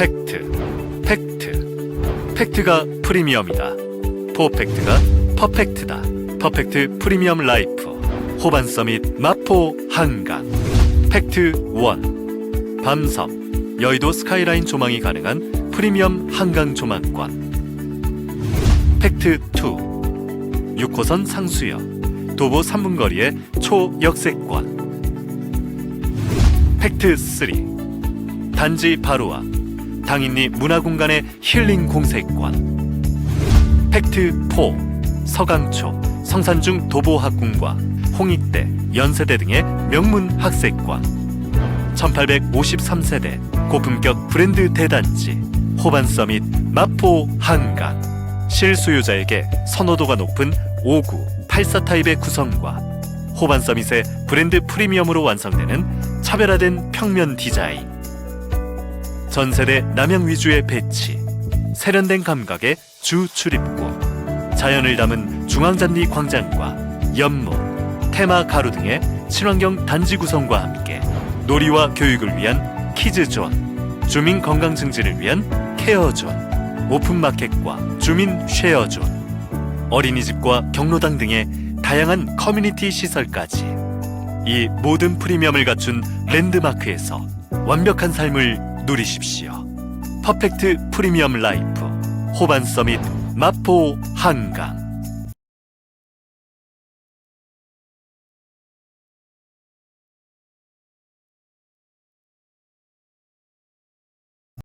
팩트, 팩트. 팩트가 프리미엄이다. 포팩트가 퍼펙트다. 퍼펙트 프리미엄 라이프. 호반 서밋 마포 한강. 팩트 1. 밤섬. 여의도 스카이라인 조망이 가능한 프리미엄 한강 조망권. 팩트 2. 6호선 상수역. 도보 3분 거리의 초역세권. 팩트 3. 단지 바로와 당인리 문화공간의 힐링 공세권. 팩트 4. 서강초, 성산중 도보학궁과 홍익대, 연세대 등의 명문 학세권. 1853세대 고품격 브랜드 대단지 호반 서밋 마포 한강. 실수요자에게 선호도가 높은 5구, 84 타입의 구성과 호반 서밋의 브랜드 프리미엄으로 완성되는 차별화된 평면 디자인. 전 세대 남양 위주의 배치, 세련된 감각의 주 출입구, 자연을 담은 중앙잔디 광장과 연못, 테마 가루 등의 친환경 단지 구성과 함께 놀이와 교육을 위한 키즈존, 주민 건강 증진을 위한 케어존, 오픈마켓과 주민 쉐어존, 어린이집과 경로당 등의 다양한 커뮤니티 시설까지 이 모든 프리미엄을 갖춘 랜드마크에서 완벽한 삶을 누리십시오. 퍼펙트 프리미엄 라이프 호반 서밋 마포 한강